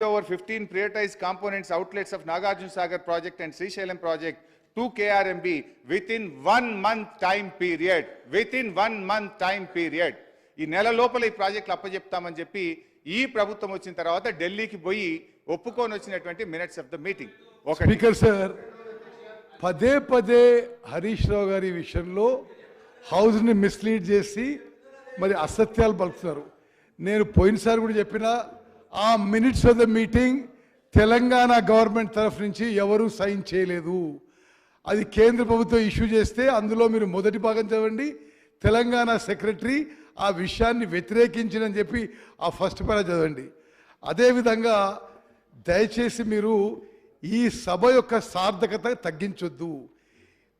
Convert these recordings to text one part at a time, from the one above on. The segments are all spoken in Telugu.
over 15 prioritized components outlets of Nagarjuna Sagar project and Srisailam project to KRMB within one month time period. Within one month time period. ఈ నెల లోపల ఈ ప్రాజెక్టులు అప్పచెప్తామని చెప్పి ఈ ప్రభుత్వం వచ్చిన తర్వాత ఢిల్లీకి పోయి ఒప్పుకొని వచ్చినటువంటి మినిట్స్ ఆఫ్ ద మీటింగ్ ఒకటి స్పీకర్ సార్ పదే పదే హరీష్ రావు గారి విషయంలో హౌస్ని మిస్లీడ్ చేసి మరి అసత్యాలు పలుకుతున్నారు నేను పోయినసారి కూడా చెప్పిన ఆ minutes of the meeting Telangana government తరఫు నుంచి ఎవరూ సైన్ చేయలేదు. అది కేంద్ర ప్రభుత్వం ఇష్యూ చేస్తే అందులో మీరు మొదటి భాగం చదవండి. తెలంగాణ సెక్రటరీ ఆ విషయాన్ని వ్యతిరేకించినని చెప్పి ఆ ఫస్ట్ పేరా చదవండి. అదేవిధంగా దయచేసి మీరు ఈ సభ యొక్క సార్థకత తగ్గించొద్దు.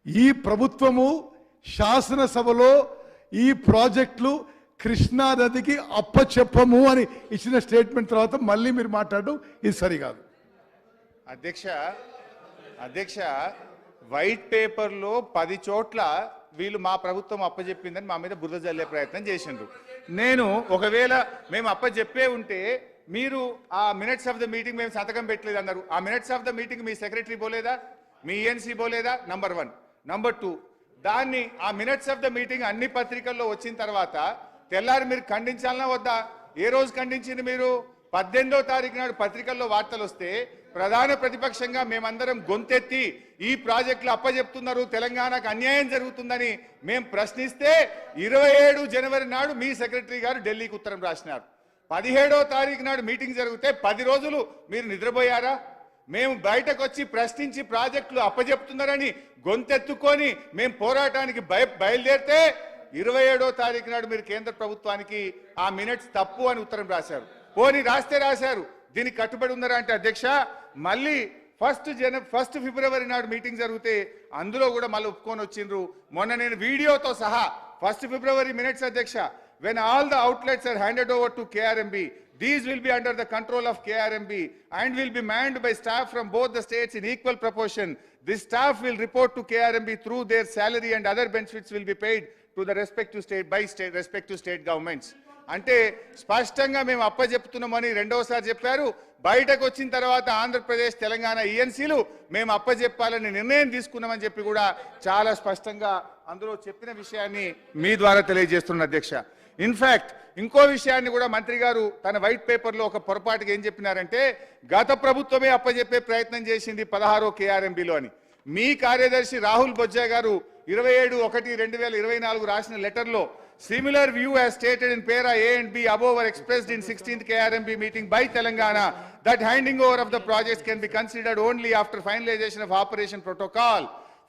ఈ ప్రభుత్వము శాసనసభలో ఈ ప్రాజెక్టులు కృష్ణా నదికి అప్పచెప్పము అని ఇచ్చిన స్టేట్మెంట్ తర్వాత మళ్ళీ మీరు మాట్లాడడం ఇది సరికాదు. అధ్యక్ష అధ్యక్ష వైట్ పేపర్లో పది చోట్ల వీళ్ళు మా ప్రభుత్వం అప్పచెప్పిందని మా మీద బురద జల్లే ప్రయత్నం చేసిండ్రు. నేను ఒకవేళ మేము అప్పచెప్పే ఉంటే మీరు ఆ మినిట్స్ ఆఫ్ ద మీటింగ్ మేము సంతకం పెట్టలేదు అన్నారు. ఆ మినిట్స్ ఆఫ్ ద మీటింగ్ మీ సెక్రటరీ పోలేదా? మీ ఏఎన్సీ పోలేదా? నంబర్ వన్ నంబర్ టూ దాన్ని ఆ మినిట్స్ ఆఫ్ ద మీటింగ్ అన్ని పత్రికల్లో వచ్చిన తర్వాత తెల్లారి మీరు ఖండించాలన్నా వద్దా? ఏ రోజు ఖండించింది మీరు? పద్దెనిమిదో తారీఖు నాడు పత్రికల్లో వార్తలు వస్తే ప్రధాన ప్రతిపక్షంగా మేమందరం గొంతెత్తి ఈ ప్రాజెక్టులు అప్పజెప్తున్నారు. తెలంగాణకు అన్యాయం జరుగుతుందని మేము ప్రశ్నిస్తే ఇరవై ఏడు జనవరి నాడు మీ సెక్రటరీ గారు ఢిల్లీకి ఉత్తరం రాసినారు. పదిహేడో తారీఖు నాడు మీటింగ్ జరిగితే పది రోజులు మీరు నిద్రపోయారా? మేము బయటకు వచ్చి ప్రశ్నించి ప్రాజెక్టులు అప్పజెప్తున్నారని గొంతెత్తుకొని మేము పోరాటానికి బయ బయలుదేరితే ఇరవై ఏడో తారీఖు నాడు మీరు కేంద్ర ప్రభుత్వానికి ఆ మినిట్స్ తప్పు అని ఉత్తరం రాశారు. పోని రాస్తే రాశారు. దీనికి కట్టుబడి ఉన్నారా అంటే అధ్యక్ష మళ్ళీ ఫస్ట్ జన ఫస్ట్ ఫిబ్రవరి నాడు మీటింగ్ జరిగితే అందులో కూడా మళ్ళీ ఒప్పుకొని వచ్చిండ్రు. మొన్న నేను వీడియోతో సహా ఫస్ట్ ఫిబ్రవరి మినిట్స్ అధ్యక్ష when all the outlets are handed over to KRMB these will be under the control of KRMB and will be manned by staff from both the states in equal proportion this staff will report to KRMB through their salary and other benefits will be paid to the respective state by state respective state governments అంటే స్పష్టంగా మేము అప్పజెప్తున్నామని రెండోసారి చెప్పారు. బయటకు వచ్చిన తర్వాత ఆంధ్రప్రదేశ్ తెలంగాణ ఈఎన్సీలు మేము అప్పజెప్పాలని నిర్ణయం తీసుకున్నామని చెప్పి కూడా చాలా స్పష్టంగా అందులో చెప్పిన విషయాన్ని మీ ద్వారా తెలియజేస్తున్న అధ్యక్ష. ఇన్ఫాక్ట్ ఇంకో విషయాన్ని కూడా మంత్రి గారు తన వైట్ పేపర్లో ఒక పొరపాటుగా ఏం చెప్పినారంటే గత ప్రభుత్వమే అప్పజెప్పే ప్రయత్నం చేసింది పదహారో కేఆర్ఎంబిలో అని. మీ కార్యదర్శి రాహుల్ బొజ్జా గారు ఇరవై ఏడు ఒకటి రెండు వేల ఇరవై నాలుగు రాసిన లెటర్లో similar view has stated in para A and B above were expressed in 16th KRMB meeting by Telangana that handing over of the projects can be considered only after finalization of operation protocol.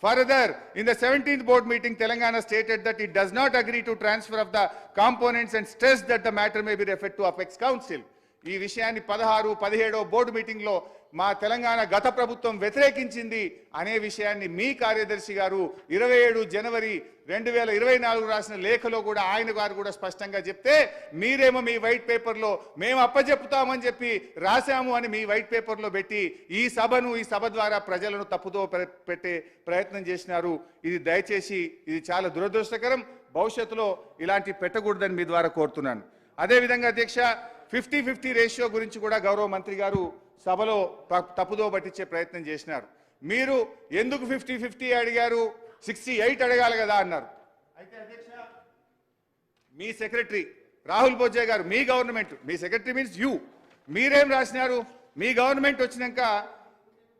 Further, in the 17th board meeting, Telangana stated that it does not agree to transfer of the components and stressed that the matter may be referred to Apex Council. ఈ విషయాన్ని పదహారు పదిహేడో బోర్డు మీటింగ్లో మా తెలంగాణ గత ప్రభుత్వం వ్యతిరేకించింది అనే విషయాన్ని మీ కార్యదర్శి గారు ఇరవై ఏడు జనవరి రెండు వేల ఇరవై నాలుగు రాసిన లేఖలో కూడా ఆయన గారు కూడా స్పష్టంగా చెప్తే మీరేమో మీ వైట్ పేపర్లో మేము అప్పచెప్పుతామని చెప్పి రాశాము అని మీ వైట్ పేపర్లో పెట్టి ఈ సభను ఈ సభ ద్వారా ప్రజలను తప్పుతో పెట్టే ప్రయత్నం చేసినారు. ఇది దయచేసి ఇది చాలా దురదృష్టకరం. భవిష్యత్తులో ఇలాంటి పెట్టకూడదని మీ ద్వారా కోరుతున్నాను. అదేవిధంగా అధ్యక్ష ఫిఫ్టీ ఫిఫ్టీ రేషియో గురించి కూడా గౌరవ మంత్రి గారు సభలో తప్పుదో పట్టించే ప్రయత్నం చేసినారు. మీరు ఎందుకు ఫిఫ్టీ ఫిఫ్టీ అడిగారు? సిక్స్టీ ఎయిట్ అడగాలి కదా అన్నారు. అయితే అధ్యక్ష మీ సెక్రటరీ రాహుల్ బొజ్జా గారు మీ గవర్నమెంట్ మీ సెక్రటరీ మీన్స్ యూ. మీరేం రాసినారు? మీ గవర్నమెంట్ వచ్చినాక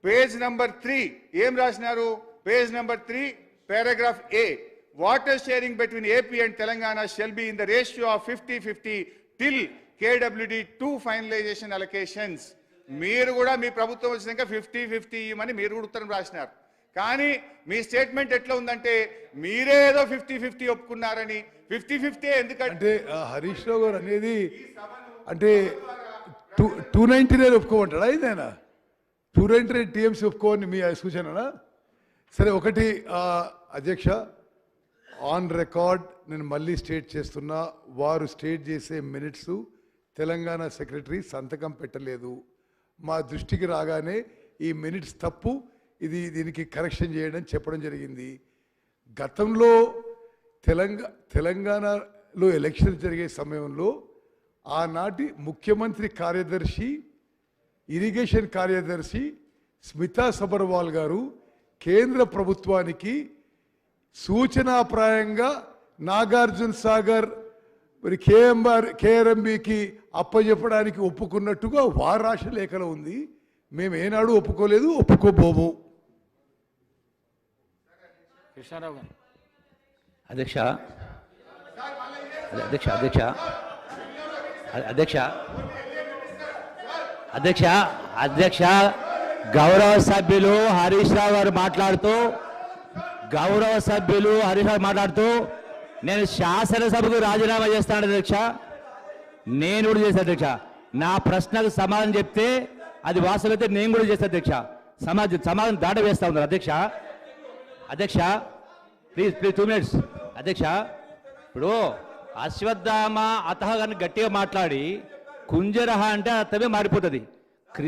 పేజ్ నంబర్ త్రీ ఏం రాసినారు? Page number three paragraph A. Water sharing between AP and Telangana shall be in the ratio of fifty fifty till KWDT to finalisation allocations. మీరు కూడా మీ ప్రభుత్వం వచ్చినాక ఫిఫ్టీ ఫిఫ్టీ ఇవ్వమని మీరు కూడా ఉత్తరం రాసినారు. కానీ మీ స్టేట్మెంట్ ఎట్లా ఉందంటే మీరే ఏదో ఫిఫ్టీ ఫిఫ్టీ ఒప్పుకున్నారని. ఫిఫ్టీ ఫిఫ్టీ ఎందుకంటే హరీష్ రావు గారు అనేది అంటే టూ టూ నైన్టీ నైన్ ఒప్పుకోమంటాడా ఇదేనా టూ నైంటీ నైన్ టీఎంసీ ఒప్పుకోవని మీ సూచననా? సరే ఒకటి అధ్యక్ష ఆన్ రికార్డ్ నేను మళ్ళీ స్టేట్ చేస్తున్నా. వారు స్టేట్ చేసే మినిట్స్ తెలంగాణ సెక్రటరీ సంతకం పెట్టలేదు. మా దృష్టికి రాగానే ఈ మినిట్స్ తప్పు ఇది దీనికి కరెక్షన్ చేయడం చెప్పడం జరిగింది. గతంలో తెలంగా తెలంగాణలో ఎలక్షన్ జరిగే సమయంలో ఆనాటి ముఖ్యమంత్రి కార్యదర్శి ఇరిగేషన్ కార్యదర్శి స్మితా సబర్వాల్ గారు కేంద్ర ప్రభుత్వానికి సూచనాప్రాయంగా నాగార్జున సాగర్ మరి కేఎంఆర్ కేఆర్ఎంబికి అప్పచెప్పడానికి ఒప్పుకున్నట్టుగా వారాశ లేఖలో ఉంది. మేము ఏనాడు ఒప్పుకోలేదు ఒప్పుకోబోము. కృష్ణారావు గారు. అధ్యక్ష. అదే- అధ్యక్ష అధ్యక్ష. అధ్యక్ష. అధ్యక్ష అధ్యక్ష. గౌరవ సభ్యులు హరీష్ రావు గారు మాట్లాడుతూ గౌరవ సభ్యులు హరీష్ రావు మాట్లాడుతూ నేను శాసనసభకు రాజీనామా చేస్తాను అధ్యక్ష. నేను కూడా చేశాను అధ్యక్ష. నా ప్రశ్నకు సమాధానం చెప్తే అది వాస్తవైతే నేను కూడా చేస్తాను అధ్యక్ష. సమాజం సమాధానం దాట వేస్తా ఉన్నారు అధ్యక్ష. అధ్యక్ష ప్లీజ్ ప్లీజ్ టూ మినిట్స్ అధ్యక్ష ఇప్పుడు అశ్వత్థామ అతహ గారిని గట్టిగా మాట్లాడి కుంజరహ అంటే అర్థమే మారిపోతుంది.